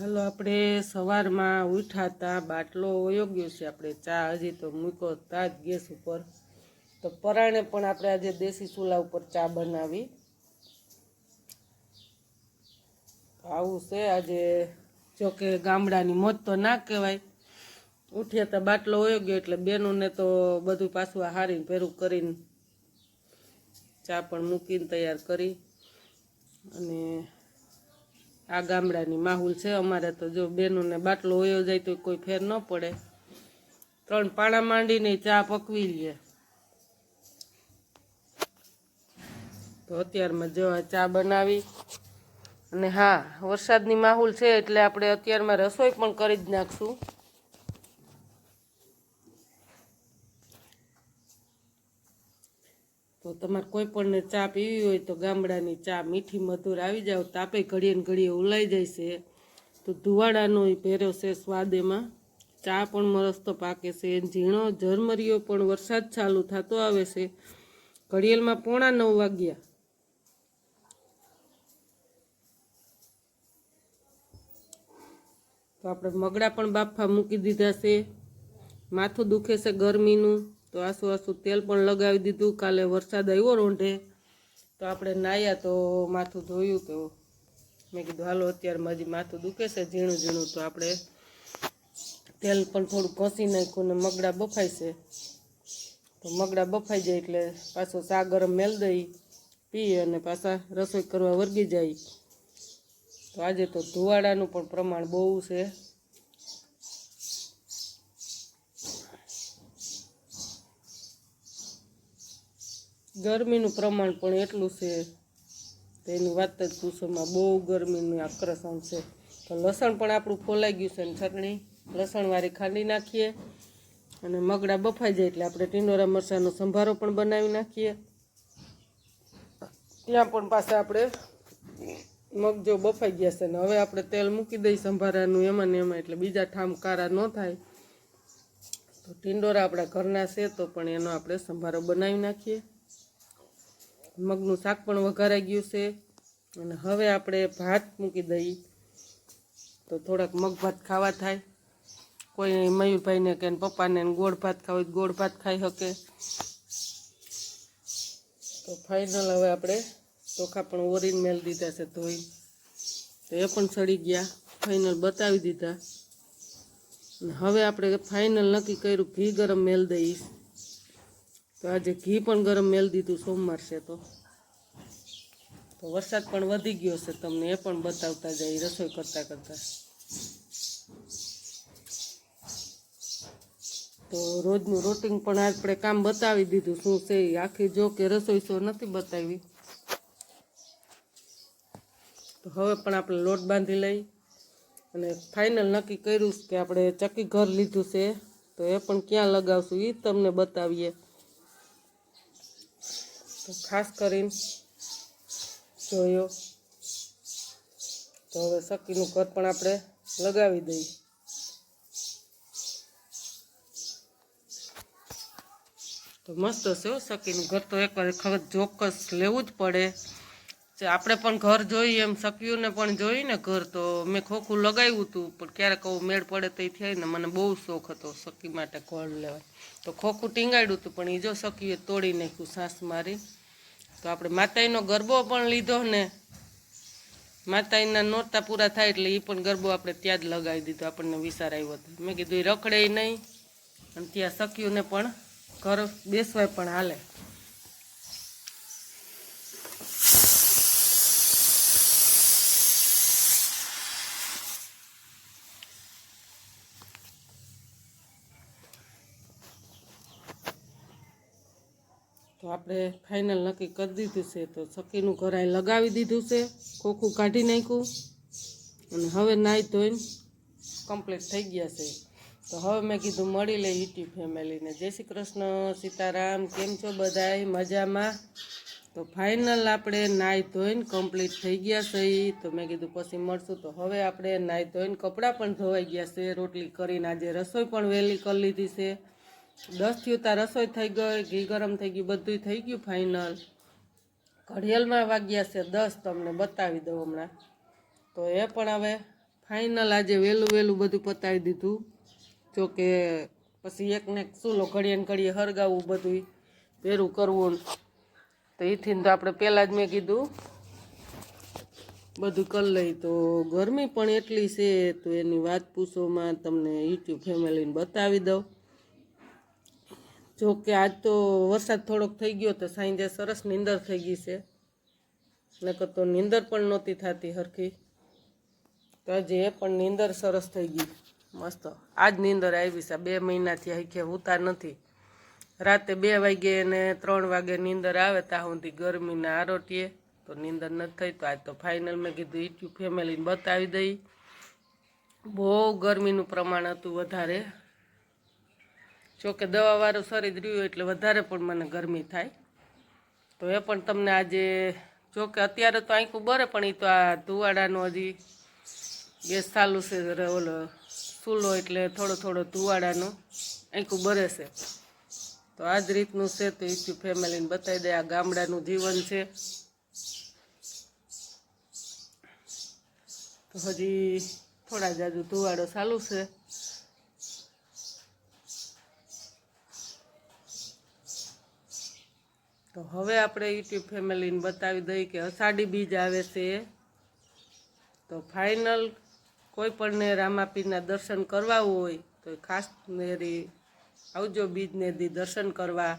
હાલો, આપણે સવારમાં ઉઠાતા બાટલો વયો છે આપણે ચા હજી તો મૂક્યો તા જ ગેસ ઉપર. તો પરાણે પણ આપણે આજે દેશી ચૂલા ઉપર ચા બનાવી. આવું છે, આજે જોકે ગામડાની મોજ તો ના કહેવાય. ઉઠ્યા હતા બાટલો ગયો એટલે બેનોને તો બધું પાછું હારીને ભેરું કરીને ચા પણ મૂકીને તૈયાર કરી. અને આ ગામડાની માહોલ છે. અમારે તો જો બેનોને બાટલો હોયો જાય તો કોઈ ફેર ન પડે. ત્રણ પાણા માંડીને ચા પકવી લે. તો અત્યારમાં જો ચા બનાવી. અને હા, વરસાદની માહોલ છે એટલે આપણે અત્યારમાં રસોઈ પણ કરી જ નાખશું. તમારે કોઈ પણને ચા પીવી હોય તો ગામડાની ચા, મીઠી મધુર આવી જાવ, તાપે ઘડીએ ને ઘડીએ ઉલાઈ જાય છે તો ધુવાડાનો ય ભેર્યો છે સ્વાદ એમાં. ચા પણ મસ્ત પાકે છે. ઝીણો ઝરમરીઓ પણ વરસાદ ચાલુ થતો આવે છે. ઘડિયાળમાં પોણા નવ વાગ્યા. તો આપણે મગડા પણ બાફા મૂકી દીધા છે. માથું દુખે છે ગરમીનું. તો આસુ આસુ તેલ પણ લગાવી દીધું. કાલે વરસાદ આવ્યો રોંઢે. તો આપણે નાહ્યા તો માથું ધોયું તો મેં કીધું, હાલો અત્યારમાં હજી માથું દુખે છે ઝીણું ઝીણું. તો આપણે તેલ પણ થોડું ઘસી નાખ્યું ને મગડા બફાય છે. તો મગડા બફાઈ જાય એટલે પાછો ચા ગરમ મેલ દઈ, પીએ અને પાછા રસોઈ કરવા વર્ગી જાય. તો આજે તો ધુવાડાનું પણ પ્રમાણ બહુ છે. ગરમીનું પ્રમાણ પણ એટલું છે. તેની વાત જ પૂછોમાં બહુ ગરમીનું આકર્ષણ છે. તો લસણ પણ આપણું ફોલાઈ ગયું છે ને ચટણી. લસણવાળી ખાંડી નાખીએ અને મગડા બફાઈ જાય એટલે આપણે ટીંડોરા મરચાંનો સંભારો પણ બનાવી નાખીએ. ત્યાં પણ પાછા આપણે મગ જો બફાઈ ગયા છે ને હવે આપણે તેલ મૂકી દઈ સંભારાનું એમાં ને એમાં એટલે બીજા ઠામ કારા ન થાય. તો ટીંડોરા આપણા ઘરના છે તો પણ એનો આપણે સંભારો બનાવી નાખીએ. મગનું શાક પણ વઘારાઈ ગયું છે. અને હવે આપણે ભાત મૂકી દઈએ. તો થોડાક મગ ભાત ખાવા થાય. કોઈ મયુરભાઈને કે પપ્પાને ગોળ ભાત ખાવ ગોળ ભાત ખાઈ શકે. તો ફાઇનલ હવે આપણે ચોખા પણ ઓરીને મેળ દીધા છે ધોઈ. તો એ પણ સડી ગયા. ફાઇનલ બતાવી દીધા. હવે આપણે ફાઇનલ નક્કી કર્યું ઘી ગરમ મેલ દઈશ. તો આજે ઘી પણ ગરમ મેળ દીધું સોમવાર છે તો. તો વરસાદ પણ વધી ગયો છે, તમને એ પણ બતાવતા જાય, રસોઈ કરતાં કરતાં. તો રોજનું રૂટિન પણ આપણે કામ બતાવી દીધું, શું છે આખી જો કે રસોઈ શો નથી બતાવી. તો હવે પણ આપણે લોટ બાંધી લઈ અને ફાઇનલ નક્કી કર્યું કે આપણે ચક્કી ઘર લીધું છે, તો એ પણ ક્યાં લગાવશું એ તમને બતાવીએ. ખાસ કરીને જોયો. તો હવે સકીનું ઘર પણ આપણે લગાવી દઈએ. તો મસ્ત છે હો સકીનું ઘર. તો એકવાર ખબર ચોક્કસ લેવું જ પડે. આપણે પણ ઘર જોઈએ એમ સકીઓને પણ જોઈએ ને ઘર, તો મેં ખોખું લગાવ્યું હતું પણ ક્યારેક આવું મેળ પડે તો થાય ને મને બહુ શોખ હતો સકી માટે ઘર લેવાય તો ખોખું ટીંગાડ્યું હતું પણ એ જો સકીએ તોડી નાખ્યું, સાસ મારી. તો આપણે માતાઈનો ગરબો પણ લીધો ને. માતાઈના નોરતા પૂરા થાય એટલે એ પણ ગરબો આપણે ત્યાં જ લગાવી દીધો, આપણને વિચાર આવ્યો હતો મેં કીધું એ રખડે નહીં. અને ત્યાં સખીઓને પણ ઘર બેસવાય પણ હાલે. તો આપણે ફાઇનલ નક્કી કરી દીધું છે. તો સખીનું ઘર અહીં લગાવી દીધું છે. ખોખું કાઢી નાખ્યું. અને હવે નાહી ધોઈને કમ્પ્લીટ થઈ ગયા છે. તો હવે મેં કીધું મળી લઈ યુટ્યુબ ફેમિલીને જય શ્રી કૃષ્ણ, સીતારામ, કેમ છો બધાય? મજામાં? તો ફાઇનલ આપણે નાહી ધોઈને કમ્પ્લીટ થઈ ગયા છે. તો મેં કીધું પછી મળશું. તો હવે આપણે નાહી ધોઈને કપડાં પણ ધોવાઈ ગયા છે. રોટલી કરીને આજે રસોઈ પણ વહેલી કરી લીધી છે. દસ થયું ત્યાં રસોઈ થઈ ગઈ, ઘી ગરમ થઈ ગયું બધું થઈ ગયું ફાઇનલ ઘડિયાળમાં વાગ્યા છે દસ, તમને બતાવી દઉં હમણાં. તો એ પણ હવે ફાઇનલ આજે વહેલું વહેલું બધું પતાવી દીધું. જો કે પછી એકને એક ચૂલો ઘડીએ ને ઘડીએ હરગાવવું બધું ભેરું કરવું. તો એથી તો આપણે પહેલાં જ મેં કીધું, બધું કરી લઈ. તો ગરમી પણ એટલી છે, તો એની વાત પૂછોમાં તમને યુટ્યુબ ફેમિલીને બતાવી દઉં. જો કે આજ તો વરસાદ થોડોક થઈ ગયો તો સાંજે સરસ નીંદર થઈ ગઈ છે. નકર તો નીંદર પણ નહોતી થતી હરખી. તો આજે એ પણ નીંદર સરસ થઈ ગઈ. મસ્ત. આજ નીંદર આવી છે. બે મહિનાથી આખે ઉતાર નથી. રાતે બે વાગે ને ત્રણ વાગે નીંદર આવે ત્યાં સુધી ગરમીના આરોટીએ તો નીંદર નથી થઈ. તો આજ તો ફાઇનલ મેં કીધું ઇટ્યુ ફેમિલીને બતાવી દઈ. બહુ ગરમીનું પ્રમાણ હતું વધારે. જોકે દવાવાળું શરીર રહ્યું એટલે વધારે પણ મને ગરમી થાય. તો એ પણ તમને આજે, જોકે અત્યારે તો આંખું બરે પણ એ તો આ ધુવાડાનો હજી ગેસ ચાલુ છે ઓલો ચૂલો એટલે થોડો થોડો ધુવાડાનો, આંખું બરે છે. તો આ જ રીતનું છે તો યુટ્યુબ ફેમિલીને બતાવી દે, આ ગામડાનું જીવન છે. તો હજી થોડા જાજુ ધુવાડો ચાલુ છે. તો હવે આપણે યુટ્યુબ ફેમિલીને બતાવી દઈએ કે અષાઢી બીજ આવે છે. તો ફાઇનલ કોઈ પણને રામાપીરના દર્શન કરવા હોય તો ખાસ નેરી આવજો બીજને દી દર્શન કરવા.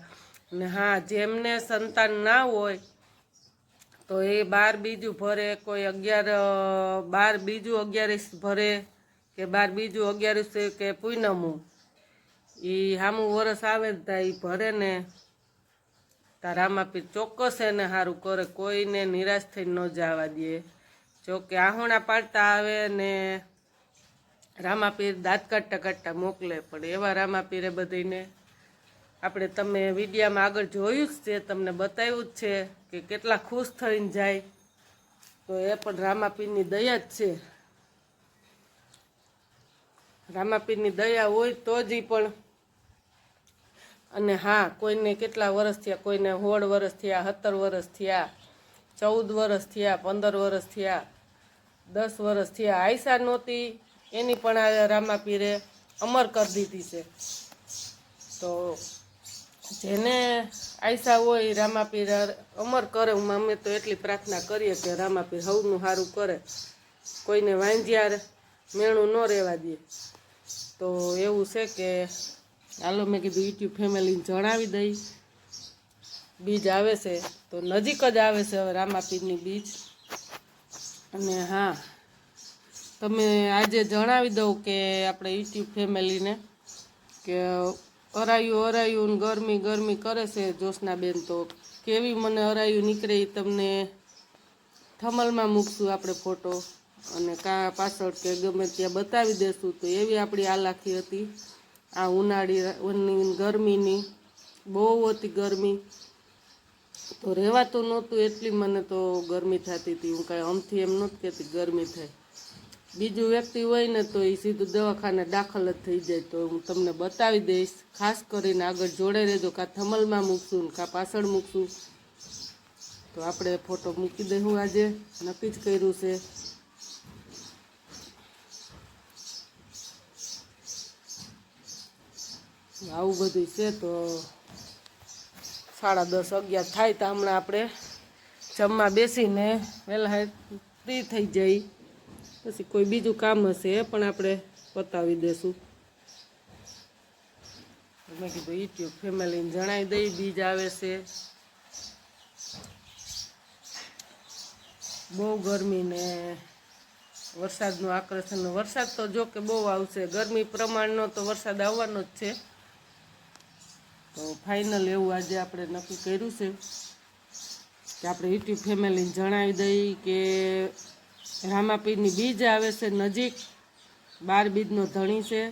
ને હા, જેમને સંતાન ના હોય તો એ બાર બીજું ભરે, કોઈ અગિયાર બાર બીજું અગિયારીસ ભરે કે બાર બીજું અગિયારીસ કે પૂનમું. એ સામું વરસ આવે ને ત્યાં એ ભરે ને તાર રામાપીર ચોક્કસ એને સારું કરે, કોઈને નિરાશ થઈને ન જવા દે. જો કે આહોણા પાડતા આવે ને રામાપીર દાંત કાઢતા કાઢતા મોકલે, પણ એવા રામાપીરે બધીને આપણે તમે વિડીયામાં આગળ જોયું જ છે, તમને બતાવ્યું જ છે કે કેટલા ખુશ થઈને જાય. તો એ પણ રામાપીરની દયા જ છે. રામાપીરની દયા હોય તો જ પણ અને હા, કોઈને કેટલા વર્ષ થયા, કોઈને સોળ વર્ષ થયા, સત્તર વર્ષ થયા, ચૌદ વર્ષ થયા, પંદર વર્ષ થયા, દસ વર્ષ થયા. આયસા નહોતી, એની પણ આ રામાપીરે અમર કરી દીધી છે. તો જેને આયસા હોય રામાપીર અમર કરે. હું અમે તો એટલી પ્રાર્થના કરીએ કે રામાપીર સૌનું સારું કરે. કોઈને વાંજ્યાર મેણું ન રહેવા દે. તો એવું છે કે હાલો, મેં કીધું યુટ્યુબ ફેમિલીને જણાવી દઈ. બીજ આવે છે, તો નજીક જ આવે છે હવે રામાપીરની બીજ. અને હા, તમે આજે જણાવી દઉં કે આપણે યુટ્યુબ ફેમિલીને કે અરાયું અરાયું ગરમી ગરમી કરે છે જોશનાબેન તો. કેવી મને અરાયું નીકળે એ તમને થમલમાં મૂકશું આપણે ફોટો અને કા પાછળ કે ગમે ત્યાં બતાવી દેશું તો એવી આપણી આલાખી હતી. આ ઉનાળી ગરમીની, બહુ હતી ગરમી. તો રહેવાતું નહોતું એટલી મને તો ગરમી થતી હતી. હું કાંઈ આમથી એમ નહોતી કહેતી ગરમી થાય. બીજું વ્યક્તિ હોય ને તો એ સીધું દવાખાને દાખલ જ થઈ જાય. તો હું તમને બતાવી દઈશ, ખાસ કરીને આગળ જોડે રહેજો કાં થમલમાં મૂકશું કાં પાછળ મૂકશું. તો આપણે ફોટો મૂકી દઈશું આજે. નક્કી જ કર્યું છે. આવું બધું છે તો સાડા દસ અગિયાર થાય તો હમણાં આપણે જમવા બેસીને વહેલા ફ્રી થઈ જઈ. પછી કોઈ બીજું કામ હશે એ પણ આપણે પતાવી દેશું. મેં કીધું યુટ્યુબ ફેમિલીને જણાવી દઈ, બીજ આવે છે. બહુ ગરમી ને વરસાદનું આકર્ષણ વરસાદ તો જો કે બહુ આવશે. ગરમી પ્રમાણનો તો વરસાદ આવવાનો જ છે. તો ફાઇનલ એવું આજે આપણે નક્કી કર્યું છે કે આપણે યુટ્યુબ ફેમિલીને જણાવી દઈ કે રામાપીરની બીજ આવે છે નજીક, બાર બીજનો ધણી છે.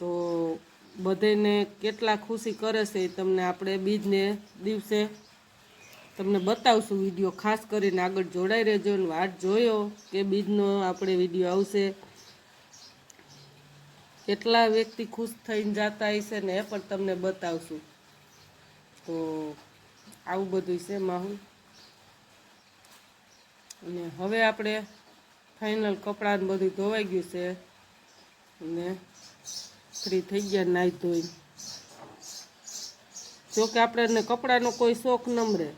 તો બધાને કેટલા ખુશી કરે છે એ તમને આપણે બીજને દિવસે તમને બતાવશું વીડિયો. ખાસ કરીને આગળ જોડાઈ રહેજો અને વાટ જોયો કે બીજનો આપણે વીડિયો આવશે. કેટલા વ્યક્તિ ખુશ થઈને જતા હશે ને એ પણ તમને બતાવશું. તો આવું બધું છે માહોલ. અને હવે આપણે ફાઇનલ કપડાને બધું ધોવાઈ ગયું છે. અને ફ્રી થઈ ગયા નાહી ધોઈ જોકે આપણને કપડાનો કોઈ શોખ નમરે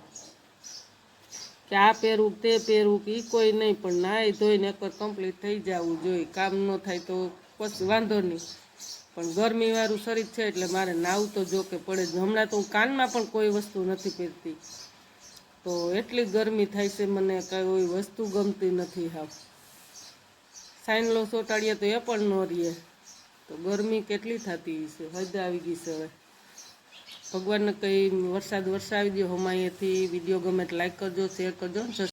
કે આ પહેરવું તે પહેરવું કે એ કોઈ નહીં, પણ નાહી ધોઈને એકવાર કમ્પ્લીટ થઈ જવું જોઈએ. કામ ન થાય તો પછી વાંધો નહીં. પણ ગરમીવાળું શરીર છે એટલે મારે નાવું તો જો કે પડે જ. હમણાં તો હું કાનમાં પણ કોઈ વસ્તુ નથી પહેરતી. તો એટલી ગરમી થાય છે મને કોઈ વસ્તુ ગમતી નથી હાવ. સાઈનલો ચોટાડીએ તો એ પણ ન રહીએ તો ગરમી કેટલી થતી છે હદ આવી ગઈ છે હવે. ભગવાનને કંઈ વરસાદ વરસાવી દો હમાયેથી વીડિયો ગમે તો લાઈક કરજો શેર કરજો